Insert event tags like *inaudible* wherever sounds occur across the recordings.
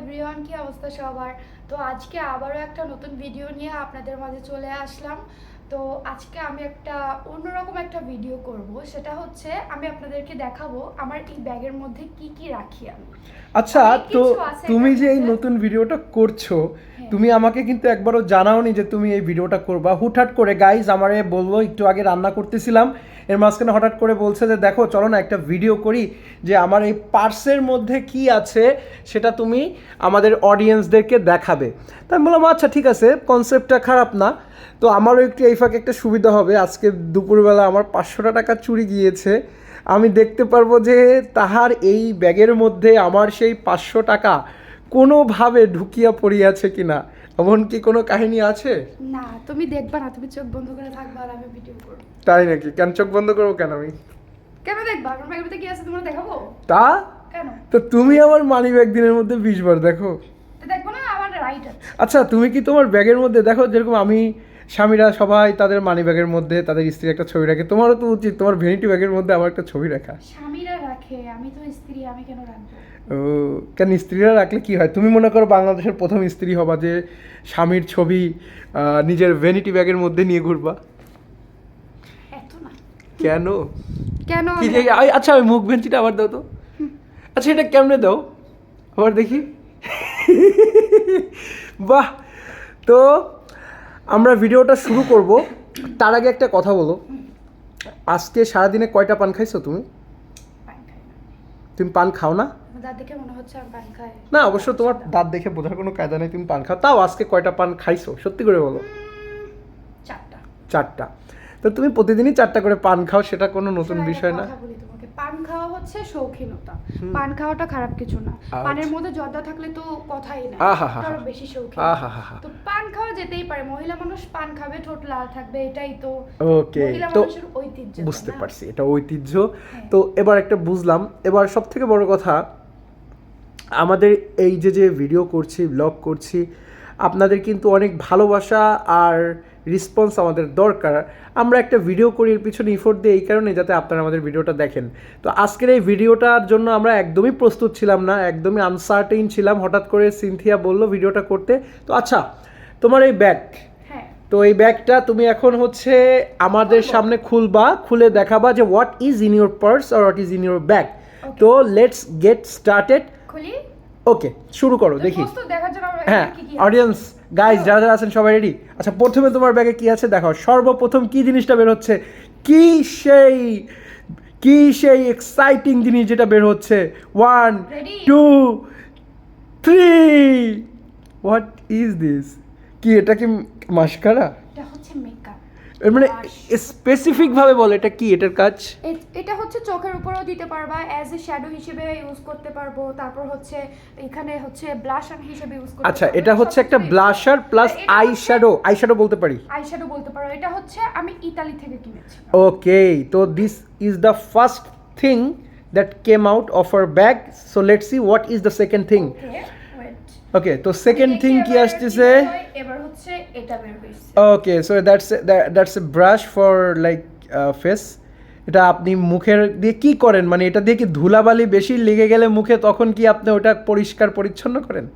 Everyone কি অবস্থা সবার? তো আজকে আবারও একটা নতুন ভিডিও নিয়ে আপনাদের মাঝে চলে আসলাম। তো আজকে আমি একটা অন্যরকম একটা ভিডিও করব। সেটা হচ্ছে আমি আপনাদেরকে দেখাবো আমার এই ব্যাগের মধ্যে কি কি রাখি আমি। আচ্ছা তো তুমি যে এই নতুন ভিডিওটা করছ হ্যাঁ। তুমি আমাকে কিন্তু একবারও জানাওনি যে তুমি এই ভিডিওটা করবা। হুটহাট করে গাইজ আমারে বলল একটু আগে রান্না করতেছিলাম। এর মাঝখানে হঠাৎ করে বলছে যে, দেখো, চলো না একটা ভিডিও করি যে আমার এই পার্সের মধ্যে কি আছে, সেটা তুমি আমাদের অডিয়েন্সদেরকে দেখাবে। তাই আমি বললাম আচ্ছা ঠিক আছে কনসেপ্টটা খারাপ না। তো আমারও একটু এই ফাঁকে একটা সুবিধা হবে। আজকে দুপুরবেলা আমার পাঁচশোটা টাকা চুরি গিয়েছে। আমি দেখতে পারব যে তাহার এই ব্যাগের মধ্যে আমার সেই পাঁচশো টাকা কোনোভাবে ঢুকিয়া পড়িয়াছে কিনা। এমন কি কোনো কাহিনী আছে? না তুমি দেখবা না তুমি চোখ বন্ধ করে থাকবা আর আমি ভিডিও করব। তাই নাকি? কেন চোখ বন্ধ করব কেন আমি? কেন দেখবা? আমার ব্যাগের কি আছে? তোমরা দেখাবো? তা? কেন? তো তুমি আমার মানি ব্যাগ দিনের মধ্যে বিশ বার দেখো। তো দেখব না আমার রাইট আছে। আচ্ছা তুমি কি তোমার ব্যাগের মধ্যে দেখো? যেরকম আমি স্বামীরা সবাই তাদের মানি ব্যাগের মধ্যে তাদের স্ত্রীর একটা ছবি রাখে। তোমারও তো উচিত তোমার ভ্যানিটি ব্যাগের মধ্যে আমার একটা ছবি রাখা। স্বামীরা রাখে আমি তো স্ত্রী আমি কেন রাখব? কেন স্ত্রীরা রাখলে কি হয়? তুমি মনে করো বাংলাদেশের প্রথম স্ত্রী হবা যে স্বামীর ছবি নিজের ভ্যানিটি ব্যাগের মধ্যে নিয়ে ঘুরবা। কেন? কেন আচ্ছা ওই মুখ ভেঞ্চিটা আবার দাও তো। আচ্ছা এটা কেমনে দাও? আবার দেখি। বাহ! তো আমরা ভিডিওটা শুরু করব। তার আগে একটা কথা বলো। আজকে সারাদিনে কয়টা পান খাইছো তুমি? তুমি পান খাও না? দাঁত দেখে মনে হচ্ছে আমি পান খাই। না অবশ্য তোমার দাঁত দেখে বোঝার কোনো কায়দা নেই তুমি পান খাও। তাও আজকে কয়টা পান খাইছো? সত্যি করে বলো। চারটা। চারটা। তো তুমি প্রতিদিনই চারটা করে পান খাও সেটা কোনো নতুন বিষয় না। পান খাওয়া হচ্ছে শৌখিনতা। পান খাওয়াটা খারাপ কিছু না। আচ্ছা। পানের মধ্যে জর্দা থাকলে তো কথাই না। আরও বেশি শৌখিন। তো পান খাওয়া যেতেই পারে। মহিলা মানুষ পান খাবে ঠোঁট লাল থাকবে এটাই তো। ওকে তো ঐতিহ্য বুঝতে পারছি এটা ঐতিহ্য। হ্যাঁ। তো এবার একটা বুঝলাম। এবার সব থেকে বড় কথা আমাদের এই যে যে ভিডিও করছি ব্লগ করছি আপনাদের কিন্তু অনেক ভালোবাসা আর রেসপন্স আমাদের দরকার। আমরা একটা ভিডিও করি এর পিছনে ইফোর্ট দিই এই কারণে যাতে আপনারা আমাদের ভিডিওটা দেখেন। তো আজকের এই ভিডিওটার জন্য আমরা একদমই প্রস্তুত ছিলাম না একদমই আনসার্টেইন ছিলাম। হঠাৎ করে সিনথিয়া বলল ভিডিওটা করতে। তো আচ্ছা তোমার এই ব্যাগ তো এই ব্যাগটা তুমি এখন হচ্ছে আমাদের সামনে খুলবা খুলে দেখাবা যে what is in your purse R what is in your bag তো লেটস গেট স্টার্টেড খুলি। ওকে শুরু করো দেখি। হ্যাঁ অডিয়েন্স গাইজ যারা যারা আছেন সবাই রেডি আচ্ছা প্রথমে তোমার ব্যাগে কি আছে দেখাও। সর্বপ্রথম কি জিনিসটা বের হচ্ছে? কি সেই কি সেই এক্সাইটিং জিনিস যেটা বের হচ্ছে? One two three what is this কি এটা কি মাস্কারা? এটা হচ্ছে এর মানে. স্পেসিফিক ভাবে বল এটা কি? এটার কাজ? এটা হচ্ছে চোখের উপরেও দিতে পারবা অ্যাজ এ শ্যাডো হিসেবে ইউজ করতে পারব তারপর হচ্ছে এখানে হচ্ছে ব্লাশার হিসেবে ইউজ করতে আচ্ছা এটা হচ্ছে একটা blusher plus eye shadow eye shadow বলতে পারি। আই শ্যাডো বলতে পারো এটা হচ্ছে আমি ইতালি থেকে কিনেছি। ওকে তো this is the first thing that came out of our bag so let's see what is the second thing okay তো সেকেন্ড থিং কি আসতেছে? এবার হচ্ছে এটা বের হইছে okay so that's that's a brush for like face এটা আপনি মুখের দিয়ে কি করেন? মানে এটা দিয়ে কি ধুলাবালি বেশি লেগে গেলে মুখে তখন কি আপনি ওটা পরিষ্কার পরিচ্ছন্ন করেন?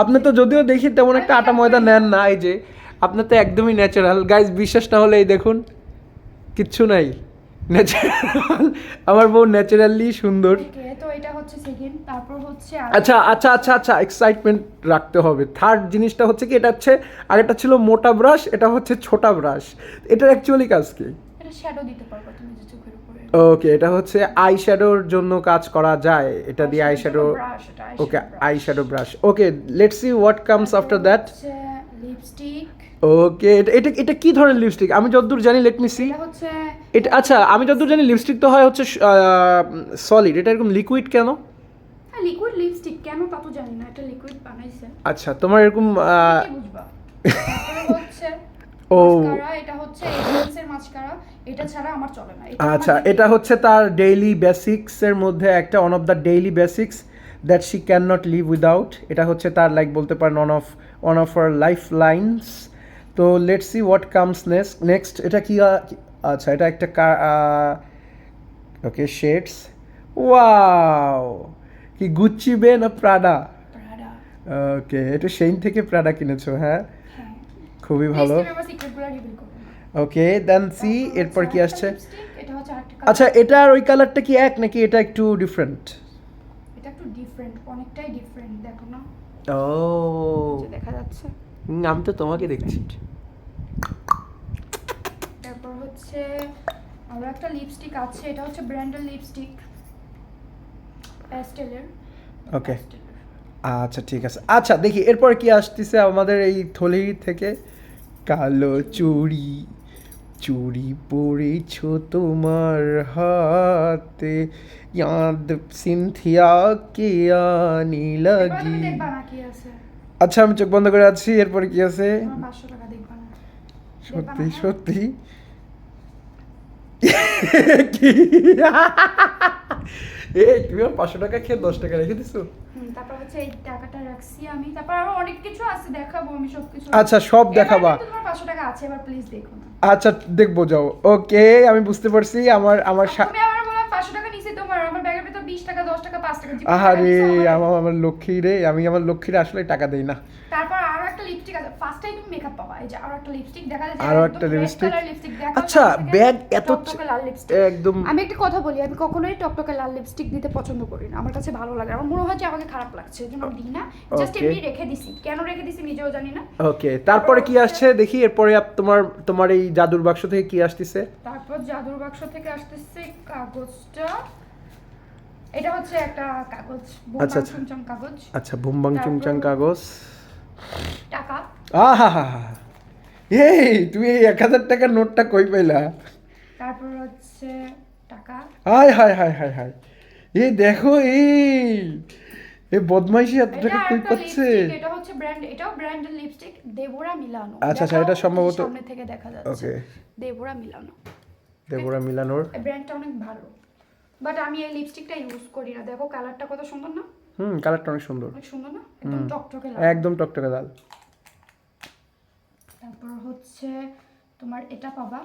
আপনি তো যদিও দেখি তেমন একটা আটা ময়দা নেন না এই যে আপনার তো একদমই ন্যাচারাল গাইজ বিশ্বাস না হলে এই দেখুন কিচ্ছু নাই। ন্যাচারাল *laughs* আমার বউ ন্যাচারালি সুন্দর। তো এটা হচ্ছে সেকেন্ড তারপর হচ্ছে আচ্ছা আচ্ছা আচ্ছা আচ্ছা এক্সাইটমেন্ট রাখতে হবে। থার্ড জিনিসটা হচ্ছে কি এটা হচ্ছে আগেরটা ছিল মোটা ব্রাশ এটা হচ্ছে ছোটা ব্রাশ এটার অ্যাকচুয়ালি কাজ কি? এটা শ্যাডো দিতে পারব তুমি যে চোখের উপরে। ওকে এটা হচ্ছে আই শ্যাডোর জন্য কাজ করা যায়। এটা দিয়ে eye shadow okay eye shadow brush okay let's see what comes after that lipstick okay এটা এটা এটা কি ধরনের লিপস্টিক আমি যতদূর জানি লেট মি সি এটা হচ্ছে এটা আচ্ছা আমি যতদূর জানি লিপস্টিক তো হয় হচ্ছে সলিড এটা এরকম লিকুইড কেন? হ্যাঁ লিকুইড লিপস্টিক কেন তা তো জানি না এটা লিকুইড বানাইছে। আচ্ছা তোমার এরকম বুঝবা। তারপরে হচ্ছে ও। এটা হচ্ছে *laughs* এসেন্সের মাস্কারা। এটা ছাড়া আমার চলে না। আচ্ছা এটা হচ্ছে তার ডেইলি বেসিক্সের মধ্যে একটা one of the daily basics that she can not live without এটা হচ্ছে তার লাইক বলতে পারেন one of one of our life lines তো let's see what comes next next এটা কি- আচ্ছা এটা একটা ওকে শেডস। ওয়াও! কি গুচ্ছি বে না প্রাডা ওকে এটা সেইন থেকে প্রাডা কিনেছো হ্যাঁ? হ্যাঁ। খুবই ভালো। ওকে দেন সি এরপর কি আসছে? আচ্ছা এটা আর ওই কালারটা কি এক নাকি এটা একটু ডিফারেন্ট এটা একটু ডিফারেন্ট অনেকটাই ডিফারেন্ট দেখো না। ও। দেখা যাচ্ছে। আমি তো তোমাকে দেখছি। হচ্ছে আরও একটা লিপস্টিক আছে এটা হচ্ছে ব্র্যান্ডের লিপস্টিক প্যাস্টেলের Okay. আচ্ছা ঠিক আছে। আচ্ছা দেখি এরপর কি আসতেছে আমাদের এই থলি থেকে? কালো চুড়ি চুড়ি পরেছ তোমার হাতে ইয়াদ সিনথিয়া কে আনি লাগি? আচ্ছা আমি চোখ বন্ধ করে আছি এরপর কি আছে? সত্যি সত্যি? কি? *laughs* এই তুমি পাঁচশো টাকা খেয়ে দশ টাকা রেখে দিছো? তারপর হচ্ছে এই টাকাটা রাখছি আমি। তারপর আরও অনেক কিছু আছে দেখাবো আমি সবকিছু। আচ্ছা সব দেখাবা। তোমার পাঁচশো টাকা আছে এবার প্লিজ দেখো আচ্ছা দেখব যাও। ওকে আমি বুঝতে পারছি আমার আমার তুমি আমার বললাম পাঁচশো টাকা নিচে তোমার আমার ব্যাগের ভিতর বিশ টাকা দশ টাকা পাঁচ টাকা যে কোনো টাকা আহারে আমার আমার লক্ষ্মী রে আমি আমার লক্ষ্মীর আসলে টাকা দেই না। তারপর ফার্স্টটাই তুমি মেকআপ পাবা এই যে আরও একটা লিপস্টিক দেখা যায় আরও একটা লিপস্টিক আচ্ছা, bag এত- লাল লিপস্টিক একদম আমি একটা কথা বলি আমি কখনোই টকটকে লাল লিপস্টিক দিতে পছন্দ করি না। আমার কাছে ভালো লাগে আমার মনে হয় যে আমাকে খারাপ লাগছে এই জন্য আমি দিই না। জাস্ট. এমনি রেখে দিছি। কেন রেখে দিছি নিজেও জানি না। ওকে তারপরে কি আসছে? দেখি এরপরে তোমার তোমার এই জাদুর বাক্স থেকে কি আসতেছে? তারপর জাদুর বাক্স থেকে আসতেছে কাগজটা। এটা হচ্ছে একটা কাগজ আচ্ছা, আচ্ছা। কাগজ। আচ্ছা বুমবাং চুমচাং কাগজ। টাকা। আহা হা হা এই তুমি এই এক হাজার টাকার নোটটা কই পাইলা? তারপর হচ্ছে টাকা। হায় হায় হায় হায় হায়। এই দেখো এই এ বদমাইশি এত টাকা কই পাচ্ছে? এটা হচ্ছে ব্র্যান্ড এটাও ব্র্যান্ডের লিপস্টিক দেবরা মিলানো আচ্ছা, আচ্ছা, এটা সম্ভবত- সামনে থেকে দেখা যাচ্ছে। ওকে। দেবরা মিলানো দেবরা মিলানোর ব্র্যান্ডটা অনেক ভালো। বাট আমি এই লিপস্টিকটা ইউজ করি না। দেখো কালারটা কত সুন্দর না? হুম কালারটা অনেক সুন্দর। অনেক সুন্দর না? একদম টকটকে লাল। একদম টকটকে লাল। তারপর হচ্ছে তোমার এটা পাবা।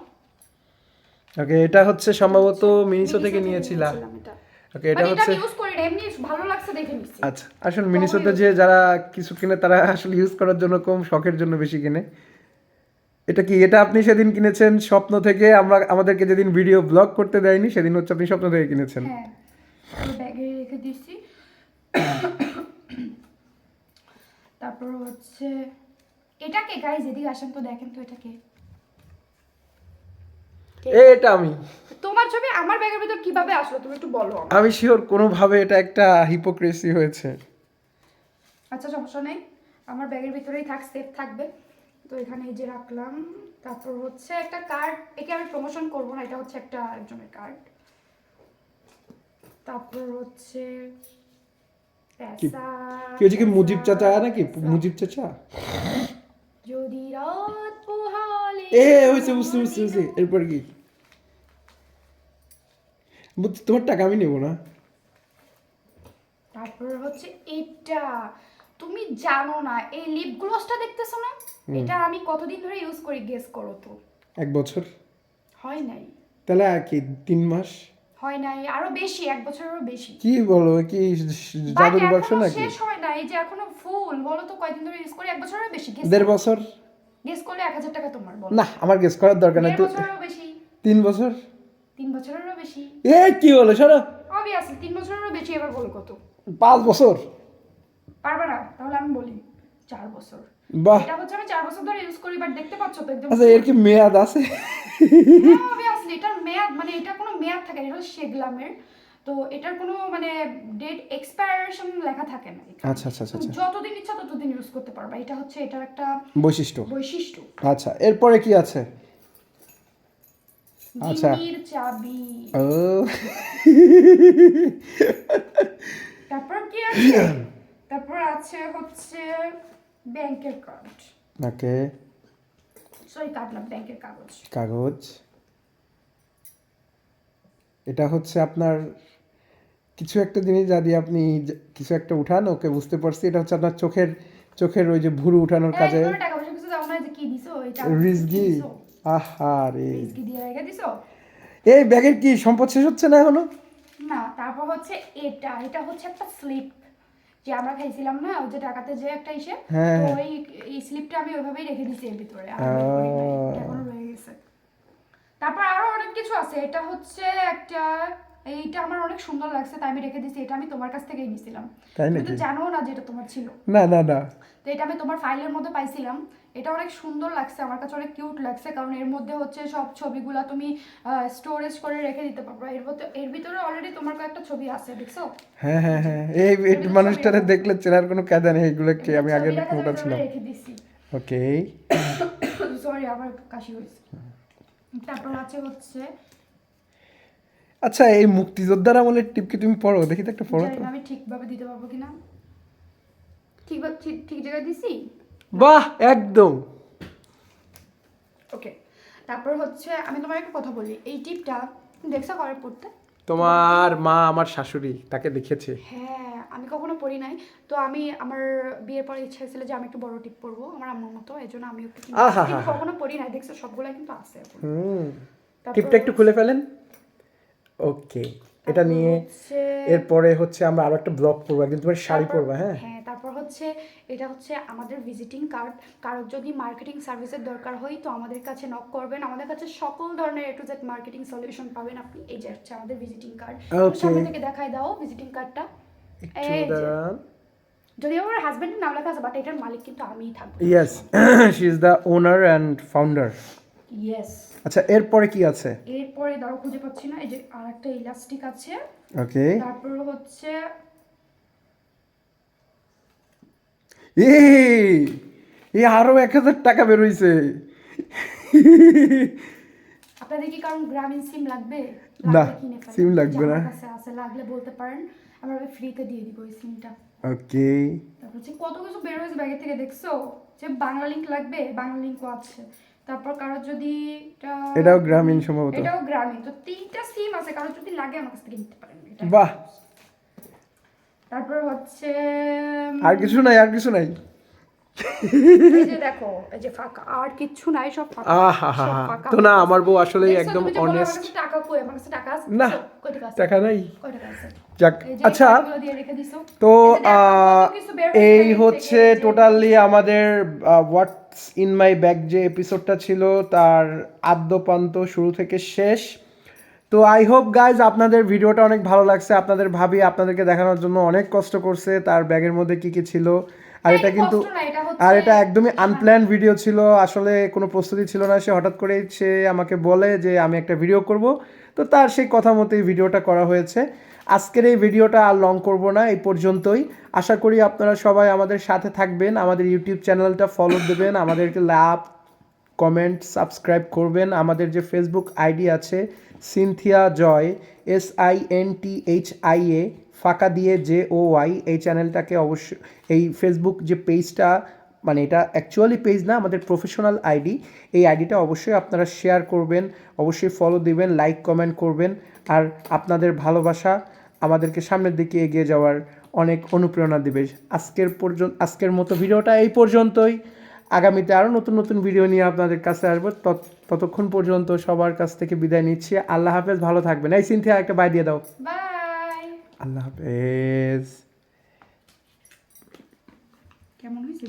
ওকে এটা হচ্ছে সম্ভবত মিনিসো থেকে নিয়েছিলা। নিয়েছিলাম ওকে এটা মানে এটা হচ্ছে ইউজ করি এমনি ভালো লাগছে দেখে নিচ্ছি আচ্ছা আসলে মিনিসোতে যে যারা কিছু কিনে তারা আসলে ইউজ করার জন্য কম শখের জন্য বেশি কিনে। এটা কি এটা আপনি সেদিন কিনেছেন স্বপ্ন থেকে? আমরা আমাদেরকে যেদিন ভিডিও ব্লগ করতে দেয়নি সেদিন হচ্ছে আপনি স্বপ্ন থেকে কিনেছেন। হ্যাঁ ব্যাগে রেখে দিচ্ছি তারপর হচ্ছে এটাকে গাইজ এদিকে আসেন তো দেখেন তো এটাকে। এটা আমি। তোমার ছবি আমার ব্যাগের ভিতর কীভাবে আসলো তুমি একটু বলো আমি শিওর কোনোভাবে এটা একটা হিপোক্রেসি হয়েছে। আচ্ছা সমস্যা নেই। আমার ব্যাগের ভিতরেই থাক সেফ থাকবে। তো এখানে এই যে রাখলাম। তারপর হচ্ছে একটা কার্ড একে আমি প্রমোশন করব না এটা হচ্ছে একটা একজনের কার্ড তারপর হচ্ছে কি- হচ্ছে কি মুজিব চাচা নাকি? মুজিব চাচা? যদি এ হয়েছে বুঝতে বুঝতে বুঝতে এরপর কি? বুঝ- তোমার টাকা আমি নেব না। তারপর হচ্ছে এটা তুমি জানো না এই লিপ গ্লোসটা দেখতেছো না? এটা আমি কতদিন ধরে ইউজ করি গেস করো তো? এক বছর। হয় নাই। তাহলে আর কি তিন মাস? হয় নাই আরও বেশি এক বছরেরও বেশি। কি বলো কি জাদুর বাক্স নাকি? শেষ হয় না এই যে এখনও ফুল বলো তো কয়দিন ধরে ইউজ করি এক বছরেরও বেশি গেস দেড় বছর? গেস করলে এক হাজার টাকা তোমার বলো। না আমার গেস করার দরকার নাই। তো বেশি। বছর? তিন বছরেরও বেশি। এ কি বলো সরো। অবভিয়াসলি তিন বছরেরও বেশি এবার বলো কত? পাঁচ বছর। পারবে না? তাহলে আমি বলি চার বছর। বাহ। এটা হচ্ছে আমি বছর ধরে ইউজ করি বাট দেখতে পাচ্ছ তো একদম আচ্ছা এর কি মেয়াদ আছে? এটার মেয়াদ মানে এটা কোনো মেয়াদ থাকে না এটা হচ্ছে সেগলামের তো এটার কোনো মানে ডেট এক্সপায়ারেশন লেখা থাকে না আচ্ছা আচ্ছা আচ্ছা আচ্ছা। যতদিন ইচ্ছা ততদিন ইউজ করতে পারবা। এটা হচ্ছে এটার একটা বৈশিষ্ট্য। বৈশিষ্ট্য। আচ্ছা এরপরে কি আছে? আচ্ছা। চাবি। ও। তারপর কি আছে? তারপর আছে হচ্ছে ব্যাংকের কার্ড ওকে। সরি কাটলাম ব্যাংকের কাগজ। কাগজ। এটা হচ্ছে আপনার কিছু একটা জিনিস যা দিয়ে আপনি কিছু একটা উঠান ওকে বুঝতে পারছি। এটা হচ্ছে আপনার চোখের চোখের ওই যে ভুরু উঠানোর কাজে। একদম টাকা পয়সা কিছু দাও না যে কি দিছো? এই রিজগি আহা রে। ব্যাগের কি সম্পদ শেষ হচ্ছে না এখনও? না তারপর হচ্ছে এটা। এটা হচ্ছে একটা স্লিপ। যে আমরা খাইছিলাম না ওই যে টাকাতে যে একটা ইসে হ্যাঁ, হ্যাঁ। ওই এই স্লিপটা আমি ওইভাবেই রেখে দিছি এর ভিতরে। এখনও রয়ে গেছে। তারপর আরও অনেক কিছু আছে। এটা হচ্ছে একটা এইটা আমার অনেক সুন্দর লাগছে তাই আমি রেখে দিছি এটা আমি তোমার কাছ থেকেই নিছিলাম তুমি তো জানো না যেটা তোমার ছিল। না না না। তো এটা আমি তোমার ফাইলের মধ্যে পাইছিলাম। এটা অনেক সুন্দর লাগছে আমার কাছে অনেক কিউট লাগছে কারণ এর মধ্যে হচ্ছে সব ছবিগুলা তুমি স্টোরেজ করে রেখে দিতে পারো। এর মধ্যে এর ভিতরে অলরেডি তোমার কয়েকটা ছবি আছে দেখছ? হ্যাঁ হ্যাঁ হ্যাঁ। এই মানুষটারে দেখলে চেনার কোনো কায়দা নেই এগুলো কি আমি আগে ছবিটাকে ছিলাম? ওকে সরি *coughs* আমার কাশি হয়েছে। তারপর আছে হচ্ছে আচ্ছা এই মুক্তিযোদ্ধার আমলের টিপ কি তুমি পড়ো? দেখি তো একটা পড়ো তো। আমি ঠিকভাবে দিতে পারব কিনা। ঠিক ঠিক ঠিক জায়গায় দিছি? বাহ একদম। ওকে তারপর হচ্ছে আমি তোমার একটা কথা বলি। এই টিপটা দেখছ করে পড়তে তোমার মা আমার শাশুড়ি তাকে দেখেছে। হ্যাঁ আমি কখনো পড়ি নাই। তো আমি আমার বিয়ের পরে ইচ্ছা ছিল যে আমি একটু বড় টিপ পরবো আমার আম্মুর মতো এই জন্য আমি একটু। কখনো পড়ি নাই। দেখছ সবগুলা কিন্তু আছে টিপটা একটু খুলে ফেলেন। ওকে এটা নিয়ে এরপরে হচ্ছে আমরা আরও একটা ব্লগ করব একদিন তোমার শাড়ি পরবা হ্যাঁ? হ্যাঁ তারপর হচ্ছে এটা হচ্ছে আমাদের ভিজিটিং কার্ড কারোর যদি মার্কেটিং সার্ভিসের দরকার হয় তো আমাদের কাছে নক করবেন। আমাদের কাছে সকল ধরনের A to Z marketing solution পাবেন আপনি। এই যে হচ্ছে আমাদের ভিজিটিং কার্ড সামনে থেকে দেখাই দাও ভিজিটিং কার্ডটা এই যে। যদি আমার হাজবেন্ডের নাম লেখা আছে বাট এটার মালিক কিন্তু আমিই থাকব। Yes she is the owner and founder yes আচ্ছা এরপরে কি আছে? এরপরে ধরো খুঁজে পাচ্ছি না। এই যে আর একটা ইলাস্টিক আছে। ওকে। তারপর হচ্ছে এই এই আরও এক হাজার টাকা বেরোইছে। আপনাদের কি কারণ গ্রামীণ সিম লাগবে? না, সিম লাগবে না। আছে লাগলে বলতে পারেন। আমরা ফ্রিতে দিয়ে দিব ওই সিমটা ওকে। তারপর হচ্ছে কত কিছু বের হয়েছে ব্যাগের থেকে দেখছ? যে বাংলা লিঙ্ক লাগবে বাংলা লিঙ্কও আছে। তারপর কারও যদি এটা- এটাও গ্রামীণ সম্ভবত। এটাও গ্রামীণ তো তিনটা সিম আছে কারও যদি লাগে আমার কাছ থেকে নিতে পারেন। বাহ! তারপর হচ্ছে আর কিছু নাই আর কিছু নাই। এই যে দেখো এই যে ফাঁকা আর কিচ্ছু নাই সব ফাঁকা আহা হা হা। ফাঁকা। তো না আমার বউ আসলে একদম অনেস্ট টাকা কই আমার কাছে টাকা আছে? না। টাকা নাই। কই টাকা আছে? যাক আচ্ছা তো এই হচ্ছে টোটালি আমাদের হোয়াটস ইন মাই ব্যাগ যে এপিসোডটা ছিল তার আদ্যপান্ত শুরু থেকে শেষ। তো আই হোপ গাইজ আপনাদের ভিডিওটা অনেক ভালো লাগছে। আপনাদের ভাবি আপনাদেরকে দেখানোর জন্য অনেক কষ্ট করছে তার ব্যাগের মধ্যে কি কি ছিল। আর এটা কিন্তু আর এটা একদমই আনপ্ল্যান ভিডিও ছিল আসলে কোনো প্রস্তুতি ছিল না। সে হঠাৎ করেই সে আমাকে বলে যে আমি একটা ভিডিও করব। তো তার সেই কথা মতোই ভিডিওটা করা হয়েছে। আজকের এই ভিডিওটা আর লং করব না, এই পর্যন্তই। আশা করি আপনারা সবাই আমাদের সাথে থাকবেন, আমাদের ইউটিউব চ্যানেলটা ফলো দেবেন, আমাদেরকে লাভ কমেন্ট সাবস্ক্রাইব করবেন। আমাদের যে ফেসবুক আইডি আছে Cynthia Joy S I N T H I A ফাঁকা দিয়ে জে ও ওয়াই এই চ্যানেলটাকে অবশ্যই, এই ফেসবুক যে পেজটা মানে এটা অ্যাকচুয়ালি পেজ না আমাদের প্রফেশনাল আইডি এই আইডিটা অবশ্যই আপনারা শেয়ার করবেন অবশ্যই ফলো দিবেন লাইক কমেন্ট করবেন আর আপনাদের ভালোবাসা আমাদেরকে সামনের দিকে এগিয়ে যাওয়ার অনেক অনুপ্রেরণা দেবে। আজকের পর্যন্ত আজকের মতো ভিডিওটা এই পর্যন্তই। আগামীতে আরও নতুন নতুন ভিডিও নিয়ে আপনাদের কাছে আসব। তত- ততক্ষণ পর্যন্ত সবার কাছ থেকে বিদায় নিচ্ছি। আল্লাহ হাফেজ ভালো থাকবেন। এই সিনথিয়া একটা বাই দিয়ে দাও। বাই আল্লাহ হাফেজ। কেমন হয়েছে?